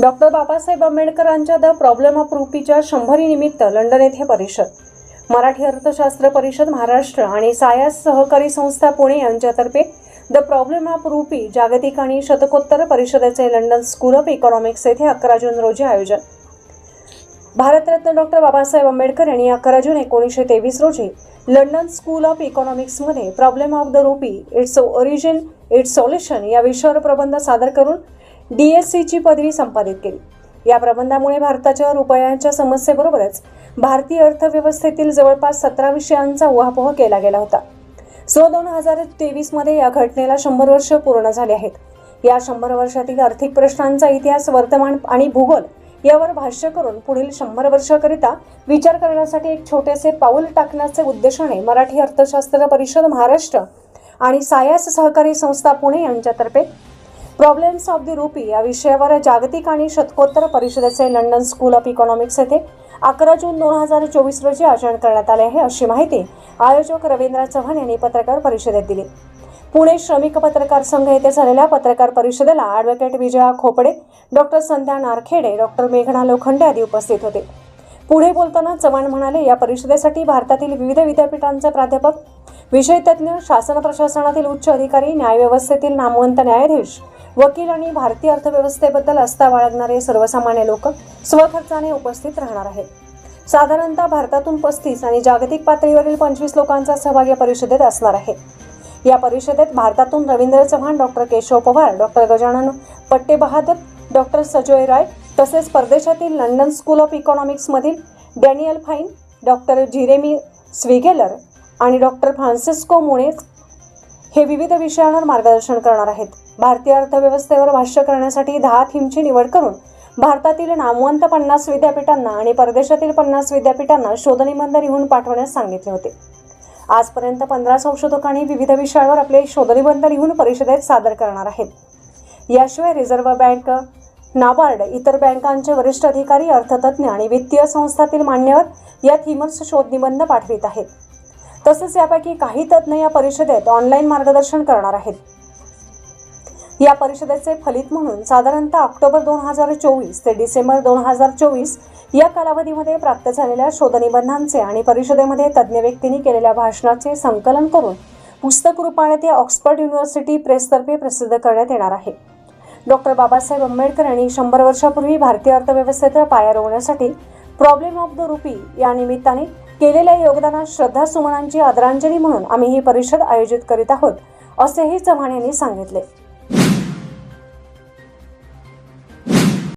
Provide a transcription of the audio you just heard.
Doctor Babasaheb आंबेडकरांच्या the problem of रुपीच्या शंभरी निमित्त लंडन येथे परिषद. मराठी अर्थशास्त्र परिषद महाराष्ट्र आणि सायास सहकारी संस्था पुणे यांच्यातर्फे द प्रॉब्लेम ऑफ रुपी जागतिक आणि शतकोत्तर परिषदेचे लंडन स्कूल ऑफ इकॉनॉमिक्स येथे अकरा जून रोजी आयोजन. भारतरत्न डॉक्टर बाबासाहेब आंबेडकर यांनी अकरा जून एकोणीसशे तेवीस रोजी London school of इकॉनॉमिक्समध्ये problem of the rupee its origin its solution या विषयावर प्रबंध सादर करून डी एस सीची पदवी संपादित केली. या प्रबंधामुळे भारताच्या रुपयांच्या समस्येबरोबरच भारतीय अर्थव्यवस्थेतील जवळपास सतरा विषयांचा उहापोह केला गेला होता. सो दोन हजार तेवीसमध्ये या घटनेला शंभर वर्ष पूर्ण झाले आहेत. या शंभर वर्षातील आर्थिक प्रश्नांचा इतिहास वर्तमान आणि भूगोल यावर भाष्य करून पुढील शंभर वर्षाकरिता विचार करण्यासाठी एक छोटेसे पाऊल टाकण्याचे उद्देशाने मराठी अर्थशास्त्र परिषद महाराष्ट्र आणि सायास सहकारी संस्था पुणे यांच्यातर्फे प्रॉब्लेम्स ऑफ द रुपी या विषयावर जागतिक आणि शतकोत्तर परिषदेचे लंडन स्कूल ऑफ इकॉनॉमिक्स येथे अकरा जून दोन हजार चोवीस रोजी आयोजन करण्यात आले आहे अशी माहिती आयोजक रवींद्र चव्हाण यांनी पत्रकार परिषदेत दिली. पुणे श्रमिक पत्रकार संघ येथे झालेल्या पत्रकार परिषदेला advocate Vijaya Khopde doctor Sandhya Narkhede doctor मेघना लोखंडे आदी उपस्थित होते. पुढे बोलताना चव्हाण म्हणाले या परिषदेसाठी भारतातील विविध विद्यापीठांचे प्राध्यापक विषयतज्ञ शासन प्रशासनातील उच्च अधिकारी न्यायव्यवस्थेतील नामवंत न्यायाधीश वकील आणि भारतीय अर्थव्यवस्थेबद्दल आस्था बाळगणारे सर्वसामान्य लोक स्वखर्चाने उपस्थित राहणार आहेत. साधारणतः भारतातून पस्तीस आणि जागतिक पातळीवरील पंचवीस लोकांचा सहभाग या परिषदेत असणार आहे. या परिषदेत भारतातून Ravindra Chavan doctor Keshav Pawar doctor Gajanan Pattebahadar doctor Sajoy Rai तसेच परदेशातील London school of इकॉनॉमिक्समधील Daniel Fine doctor Jeremy Swiegeler आणि डॉक्टर फ्रान्सिस्को मुणे हे विविध विषयांवर मार्गदर्शन करणार आहेत. भारतीय अर्थव्यवस्थेवर भाष्य करण्यासाठी दहा थीमची निवड करून भारतातील नामवंत पन्नास विद्यापीठांना आणि परदेशातील पन्नास विद्यापीठांना शोधनिबंध लिहून पाठवण्यास सांगितले होते. आजपर्यंत पंधरा संशोधकांनी विविध विषयावर आपले शोधनिबंध लिहून परिषदेत सादर करणार आहेत. याशिवाय रिझर्व्ह बँक नाबार्ड इतर बँकांचे वरिष्ठ अधिकारी अर्थतज्ञ आणि वित्तीय संस्थातील मान्यवर या थीमर्स शोधनिबंध पाठवित आहेत. तसेच यापैकी काही तज्ज्ञ या परिषदेत ऑनलाईन मार्गदर्शन करणार आहेत. या परिषदेचे फलित म्हणून साधारणतः ऑक्टोबर दोन हजार चोवीस ते डिसेंबर दोन हजार चोवीस या कालावधीमध्ये प्राप्त झालेल्या शोधनिबंधांचे आणि परिषदेमध्ये तज्ज्ञ व्यक्तींनी केलेल्या भाषणाचे संकलन करून पुस्तक रूपाने ते ऑक्सफर्ड युनिव्हर्सिटी प्रेसतर्फे प्रसिद्ध करण्यात येणार आहे. डॉक्टर बाबासाहेब आंबेडकर यांनी शंभर वर्षापूर्वी भारतीय अर्थव्यवस्थेचा पाया रोवण्यासाठी प्रॉब्लेम ऑफ द रुपी या निमित्ताने केलेल्या योगदानात श्रद्धासुमनांची आदरांजली म्हणून आम्ही ही परिषद आयोजित करीत आहोत असेही चव्हाण यांनी सांगितले.